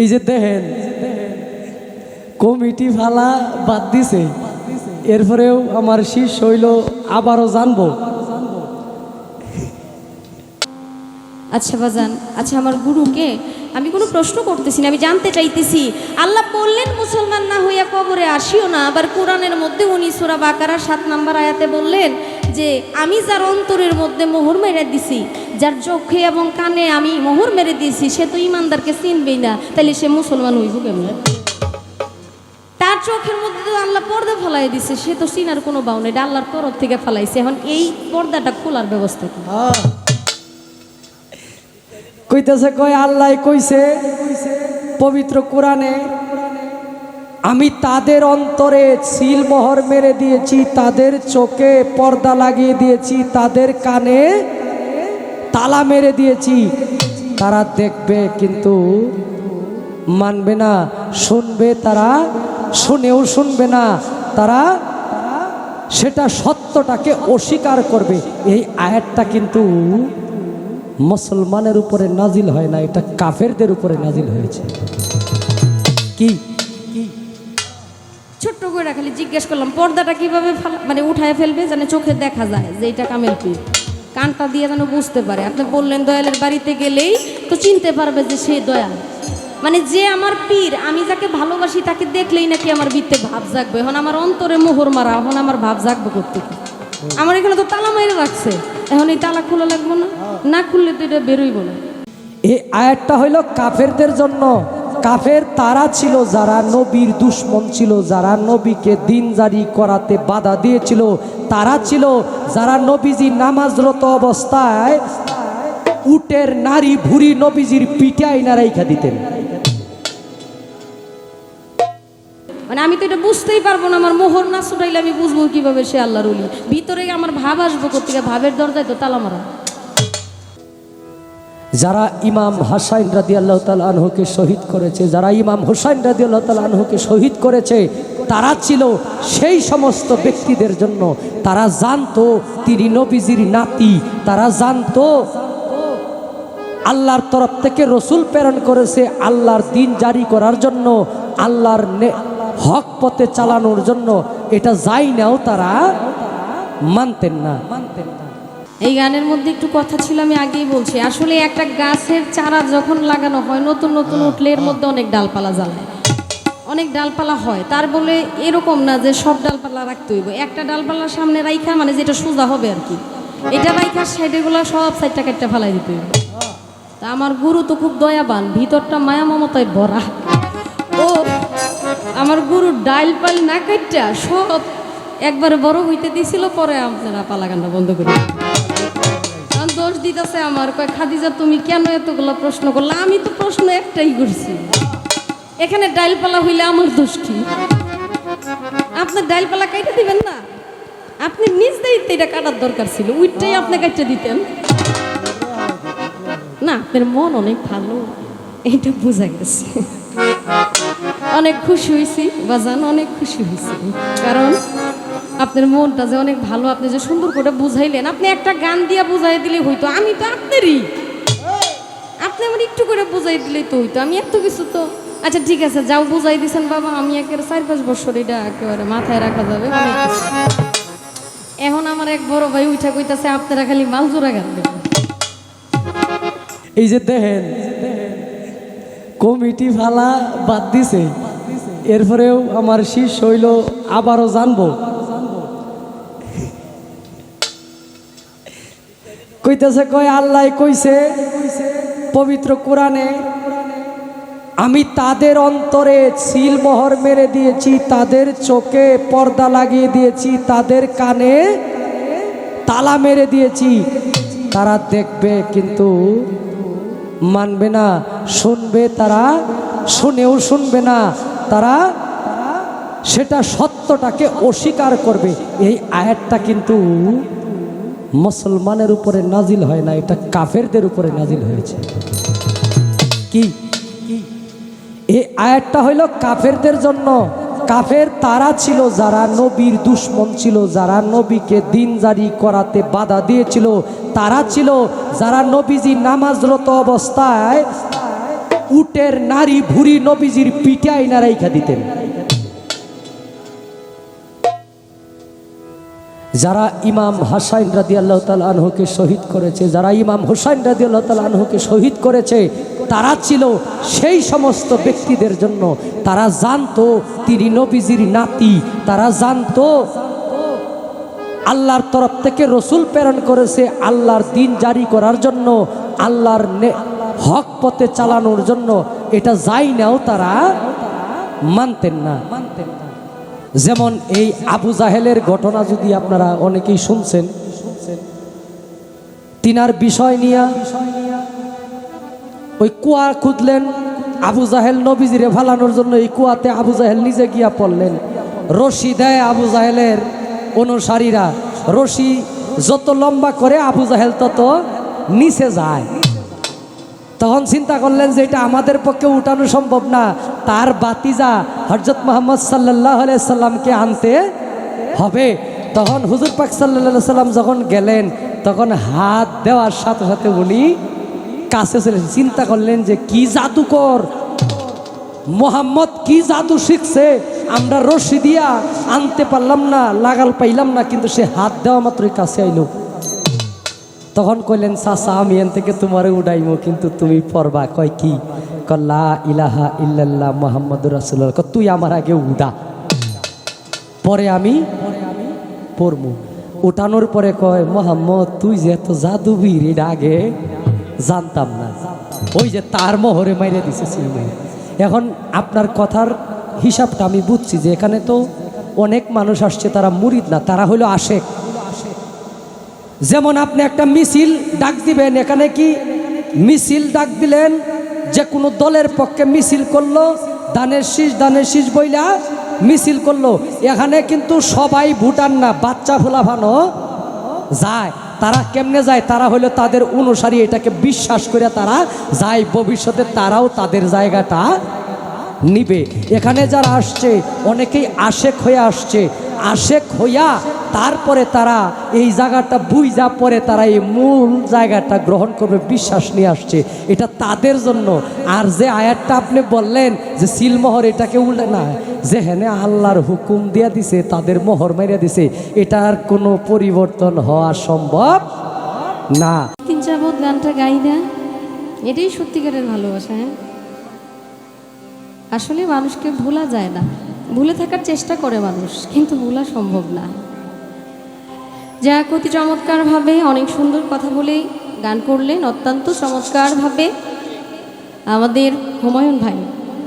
এই যে দেখেন, কমিটি ফালা বাদ দিছে। এরপরেও আমার শীষ হইল, আবারও জানব। আচ্ছা বাজান আচ্ছা আমার গুরুকে আমি কোনো প্রশ্ন করতেছি না, আমি জানতে চাইতেছি। আল্লাহ বললেন, মুসলমান না হইয়া কবরে আসিও না, আবার কোরআনের মধ্যে উনি সুরা বাকারার সাত নাম্বার আয়াতে বললেন যে আমি যার অন্তরের মধ্যে মোহর মেরে দিছি, যার চোখে এবং কানে আমি মোহর মেরে দিয়েছি, সে তো ইমানদারকে চিনবেই না তাহলে সে মুসলমান হইব কেমন? তার চোখের মধ্যে তো আল্লাহ পর্দা ফেলাই দিছে, সে তো চিনার কোনো বাউ নেই আল্লাহর তরফ থেকে ফেলাইছে। এখন এই পর্দাটা খোলার ব্যবস্থা কইতেছে কয়, আল্লাহ কইছে, পবিত্র কোরআনে আমি তাদের অন্তরে সিল মোহর মেরে দিয়েছি, তাদের চোখে পর্দা লাগিয়ে দিয়েছি, তাদের কানে তালা মেরে দিয়েছি। তারা দেখবে কিন্তু মানবে না, শুনবে তারা, শুনেও শুনবে না, তারা সেটা সত্যটাকে অস্বীকার করবে। এই আয়াতটা কিন্তু মুসলমানের উপরে নাজিল হয় না, এটা কাফেরদের উপরে নাজিল হয়েছে। কি? ছোট্ট করে খালি জিজ্ঞেস করলাম, পর্দাটা কীভাবে মানে উঠায় ফেলবে যেন চোখে দেখা যায়? যে এটা কামেল পীর কানটা দিয়ে যেন বুঝতে পারে। আপনি বললেন দয়ালের বাড়িতে গেলেই তো চিনতে পারবে যে সে দয়াল। মানে যে আমার পীর, আমি যাকে ভালোবাসি তাকে দেখলেই নাকি আমার বৃত্তে ভাব জাগবে। এখন আমার অন্তরে মোহর মারা, এখন আমার ভাব জাগবে করতে আমার এখানে তো তালা মাইরে রাখছে। এখন এই তালা খোলা লাগবো না? না খুললে তো এটা বেরোইব না। এই আয়াতটা হইল কাফেরদের জন্য। কাফের তারা ছিল, যারা নবীর দুশ্মন ছিল, যারা নবীকে দিন জারি করাতে বাধা দিয়েছিল, তারা ছিল, যারা নবীজি নামাজরত অবস্থায় উটের নারী ভুরি নবীজির পিঠে আইনা রাইখা দিতেন। মানে আমি তো এটা বুঝতেই পারব না, আমার মোহর না ছুটাইলে আমি বুঝব কীভাবে সে আল্লাহর উলি ভিতরে আমার ভাব আসব কোথেকে ভাবের দরজায় তো তালা মারা। যারা ইমাম হাসাইন রাদি আল্লাহ তাল শহীদ করেছে, যারা ইমাম হুসাইন রাদি আল্লাহ তাল শহীদ করেছে, তারা ছিল সেই সমস্ত ব্যক্তিদের জন্য। তারা জানতো তিনি নবীজির নাতি, তারা জানতো আল্লাহর তরফ থেকে রসুল প্রেরণ করেছে আল্লাহর দিন জারি করার জন্য, আল্লাহর হক পথে চালানোর জন্য। এটা যাই নাও তারা মানতেন না মানতেন না। এই গানের মধ্যে একটু কথা ছিল আমি আগেই বলছি। আসলে একটা গাছের চারা যখন লাগানো হয় নতুন নতুন উঠলে এর মধ্যে অনেক ডালপালা জ্বালায় অনেক ডালপালা হয়। তার বলে এরকম না যে সব ডালপালা রাখতে হইব। একটা ডালপালার সামনে রাইখা মানে যেটা সোজা হবে আর কি। এটা রাইখা সাইডেগুলো সব সাইডটা কাটটা ফেলাই দিতে হইব। তা আমার গুরু তো খুব দয়াবান। ভিতরটা মায়া মমতায় ভরা। ও আমার গুরু ডাইল পাল না কাটটা সব একবারে বড় হইতে দিছিল পরে আপনারা পালাগানটা বন্ধ করে দিতেছে আমার, কয়, খাদিজা, তুমি কেন এতগুলো প্রশ্ন করলে? আমি তো প্রশ্ন একটাই করছি। এখানে ডাইলপালা হইলে আমার দোষ কি? আপনার ডাইলপালা কাইটে দিবেন না? আপনি নিজ দায়িত্বে এটা কাটার দরকার ছিল উইটটাই আপনি কাটতে দিতেন। না, আপনার মন অনেক ভালো এটা বোঝা গেছে। অনেক খুশি হয়েছি বাজান অনেক খুশি হয়েছি কারণ আপনার মনটা যে অনেক ভালো, আপনি যে সুন্দর করে বুঝাইলেন, আপনি একটা গান দিয়া বুঝাই দিলে হইতো। আমি তো আপনারই। আপনি আমার একটু করে বুঝাই দিলে তো হইতো। আমি এত কিছু তো আচ্ছা ঠিক আছে, যাও বুঝাই দিছেন বাবা। আমি একেবারে চার পাঁচ বছর এটা একেবারে মাথায় রাখা যাবে এখন আমার এক বড় ভাই উঠা কইতাছে, আপনারা খালি মাল জোড়া গান দেবেন। এই যে দেখেন, কমিটি ফালা বাদ দিছে। এরপরেও আমার শীর্ষ হইল, আবারও জানব। কইতেছে কয়, আল্লাহ কইছে, পবিত্র কোরআনে, আমি তাদের অন্তরে সিল মোহর মেরে দিয়েছি, তাদের চোখে পর্দা লাগিয়ে দিয়েছি, তাদের কানে তালা মেরে দিয়েছি। তারা দেখবে কিন্তু মানবে না, শুনবে তারা, শুনেও শুনবে না, তারা সেটা সত্যটাকে অস্বীকার করবে। এই আয়াতটা কিন্তু মুসলমানের উপরে নাজিল হয় না, এটা কাফেরদের উপরে নাজিল হয়েছে। কি? এই আয়াতটা হইল কাফেরদের জন্য। কাফের তারা ছিল, যারা নবীর দুশ্মন ছিল, যারা নবীকে দিন জারি করাতে বাধা দিয়েছিল, তারা ছিল, যারা নবীজি নামাজরত অবস্থায় উটের নারী ভুরি নবীজির পিঠে আইনা রাইখা দিতেন। যারা ইমাম হাসাইন রাদি আল্লাহ আনহুকে শহীদ করেছে, যারা ইমাম হুসাইন রাদি আল্লাহ আনহুকে শহীদ করেছে, তারা ছিল সেই সমস্ত ব্যক্তিদের জন্য। তারা জানতো তিনি নবীজির নাতি, তারা জানতো আল্লাহর তরফ থেকে রসুল প্রেরণ করেছে আল্লাহর দিন জারি করার জন্য, আল্লাহর হক পথে চালানোর জন্য। এটা যাই নাও তারা মানতেন না মানতেন না। যেমন এই আবু জাহেলের ঘটনা যদি আপনারা অনেকেই শুনছেন, তিনার বিষয় নিয়ে ওই কুয়া খুঁজলেন আবু জাহেল নবীজিরে ফালানোর জন্য। এই কুয়াতে আবু জাহেল নিজে গিয়া পড়লেন। রশি দেয় আবু জাহেলের অনুসারীরা। রশি যত লম্বা করে আবু জাহেল তত নিচে যায়। তখন চিন্তা করলেন যে এটা আমাদের পক্ষে উঠানো সম্ভব না। তার বাতিজা হজরত মোহাম্মদ সাল্লাহ সাল্লামকে আনতে হবে। তখন হুজুর পাক সাল্লাহ সাল্লাম যখন গেলেন, তখন হাত দেওয়ার সাথে সাথে উনি কাছে ছিলেন চিন্তা করলেন যে কি জাদুকর। মোহাম্মদ কি জাদু শিখছে? আমরা রশি দিয়া আনতে পারলাম না, লাগাল পাইলাম না, কিন্তু সে হাত দেওয়া মাত্রই কাছে আইলো। তখন কইলেন, চাচা, আমি এন থেকে তোমারে উড়াইমো, কিন্তু তুমি পড়বা। কয়, কি? কল্লা ইলাহা ইল্লাল্লাহ মোহাম্মদ রাসুল্লাহ তুই আমার আগে উড়া। পরে আমি পড়মু। উঠানোর পরে কয়, মোহাম্মদ, তুই যে এত জাদুবীর আগে জানতাম না। ওই যে তার মোহরে মাইরে দিছে এখন আপনার কথার হিসাবটা আমি বুঝছি যে এখানে তো অনেক মানুষ আসছে, তারা মুরিদ না, তারা হলো আশেক। যেমন আপনি একটা মিছিল ডাক দিবেন, এখানে কি মিছিল ডাক দিলেন? যে কোনো দলের পক্ষে মিছিল করল, দানের শীষ দানের শীষ বইলা মিছিল করল। এখানে কিন্তু সবাই ভুটান না, বাচ্চা ফুলাভানো যায়। তারা কেমনে যায়? তারা হলো তাদের অনুসারী, এটাকে বিশ্বাস করে তারা যায়। ভবিষ্যতে তারাও তাদের জায়গাটা নিবে। এখানে যারা আসছে, অনেকেই আশেক হয়ে আসছে। আশেক হইয়া তারপরে তারা এই জায়গাটা বুঝা পরে তারা এই মূল জায়গাটা গ্রহণ করবে, বিশ্বাস নিয়ে আসছে। এটা তাদের জন্য। আর যে আয়াতটা আপনি বললেন যে সিলমোহর এটাকে উল্টে না যে হেনে আল্লাহর হুকুম দিয়া দিছে, তাদের মোহর মারিয়া দিছে এটার কোনো পরিবর্তন হওয়া সম্ভব না। তিন গানটা গাই না, এটাই সত্যিকারের ভালোবাসা হ্যাঁ? আসলে মানুষকে ভোলা যায় না। ভুলে থাকার চেষ্টা করে মানুষ, কিন্তু ভোলা সম্ভব না। যা অতি চমৎকারভাবে অনেক সুন্দর কথা বলে গান করলেন অত্যন্ত চমৎকারভাবে আমাদের হুমায়ুন ভাই।